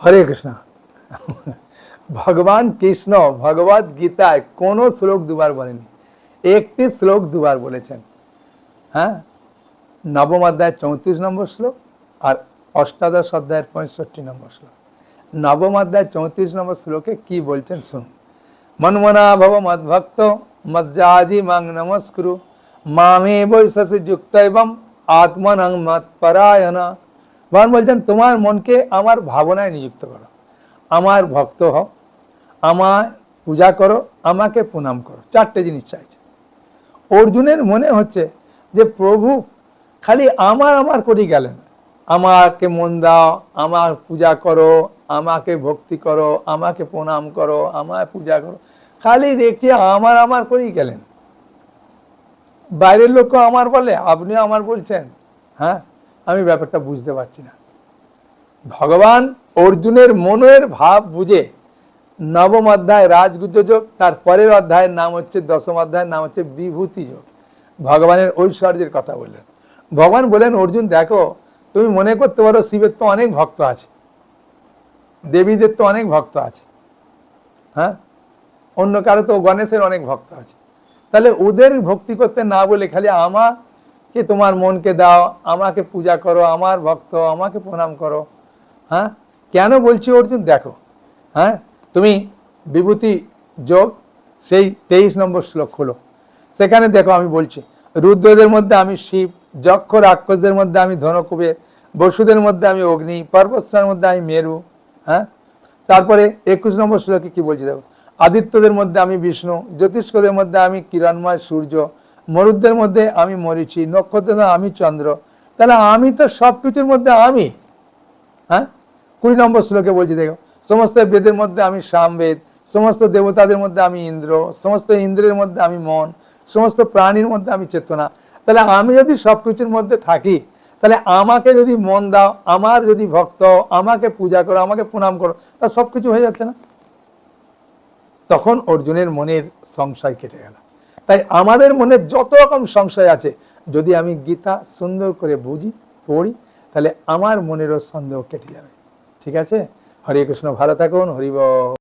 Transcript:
হরে কৃষ্ণ। ভগবান কৃষ্ণ, ভগবত গীতায় কোনো শ্লোক দুবার বলেনি। একটি শ্লোক দুবার বলেছেন। হ্যাঁ? নবম অধ্যায় চৌত্রিশ নম্বর শ্লোক আর অষ্টাদশ অধ্যায়ের পঁয়ষট্টি নম্বর শ্লোক। নবম অধ্যায় চৌত্রিশ নম্বর শ্লোকে কি বলছেন শুন মনমনা ভব মদ্ভক্ত, মজ্জাজি মাং নমস্কুরু। মামে বৈশসি যুক্ত এবং আত্মনং মৎপরায়ণা। ভগবান বলছেন, তোমার মনকে আমার ভাবনায় নিযুক্ত করো। আমার ভক্ত হও, আমায় পূজা করো, আমাকে প্রণাম করো। চারটে জিনিস চাইছে। অর্জুনের মনে হচ্ছে যে, প্রভু, খালি আমার আমার করি গেলেন। আমাকে মন দাও, আমার পূজা করো, আমাকে ভক্তি করো, আমাকে প্রণাম করো, আমায় পূজা করো। খালি দেখছি আমার আমার করেই গেলেন। বাইরের লোকও আমার বলে, আপনিও আমার বলছেন হ্যাঁ? আমি ব্যাপারটা বুঝতে পারছি না। ভগবান অর্জুনের মনের ভাব বুঝে নবম অধ্যায় রাজগুজ্জ যোগ, তার পরের অধ্যায়ের নাম হচ্ছে দশম অধ্যায়ের নাম হচ্ছে বিভূতি যোগ। ভগবানের ঐশ্বর্যের কথা বললেন। ভগবান বলেন অর্জুন, দেখো, তুমি মনে করতে পারো শিবের তো অনেক ভক্ত আছে। দেবীদের তো অনেক ভক্ত আছে। হ্যাঁ? অন্য কারও তো গণেশের অনেক ভক্ত আছে। তাহলে ওদের ভক্তি করতে না বলে খালি আমাকে তোমার মনকে দাও, আমাকে পূজা করো, আমার ভক্ত, আমাকে প্রণাম করো। হ্যাঁ? কেন বলছি অর্জুন? দেখো হ্যাঁ? তুমি বিভূতি যোগ, সেই তেইশ নম্বর শ্লোক হলো। সেখানে দেখো আমি বলছি, রুদ্রদের মধ্যে আমি শিব, যক্ষ রাক্ষসদের মধ্যে আমি ধনকুবের, বসুদের মধ্যে আমি অগ্নি পর্বতের মধ্যে আমি মেরু হ্যাঁ? তারপরে একুশ নম্বর শ্লোকে কি বলছি দেখো, আদিত্যদের মধ্যে আমি বিষ্ণু, জ্যোতিষ্কদের মধ্যে আমি কিরণময় সূর্য মরুদ্দের মধ্যে আমি মরিচি নক্ষত্রের আমি চন্দ্র। তাহলে আমি তো সব কিছুর মধ্যে আমি। হ্যাঁ? কুড়ি নম্বর শ্লোকে বলছি, দেখো, সমস্ত বেদের মধ্যে আমি সামবেদ, সমস্ত দেবতাদের মধ্যে আমি ইন্দ্র, সমস্ত ইন্দ্রের মধ্যে আমি মন, সমস্ত প্রাণীর মধ্যে আমি চেতনা। তাহলে আমি যদি সব কিছুর মধ্যে থাকি, তাহলে আমাকে যদি মন দাও, আমার যদি ভক্ত, আমাকে পূজা করো, আমাকে প্রণাম করো, তা সব কিছু হয়ে যাচ্ছে না? তখন অর্জুনের মনের সংশয় কেটে গেল। তাই আমাদের মনে যত রকম সংশয় আছে, যদি আমি গীতা সুন্দর করে বুঝি, পড়ি, তাহলে আমার মনেরও সন্দেহ কেটে যাবে। ঠিক আছে? হরে কৃষ্ণ, ভালো থাকুন হরিব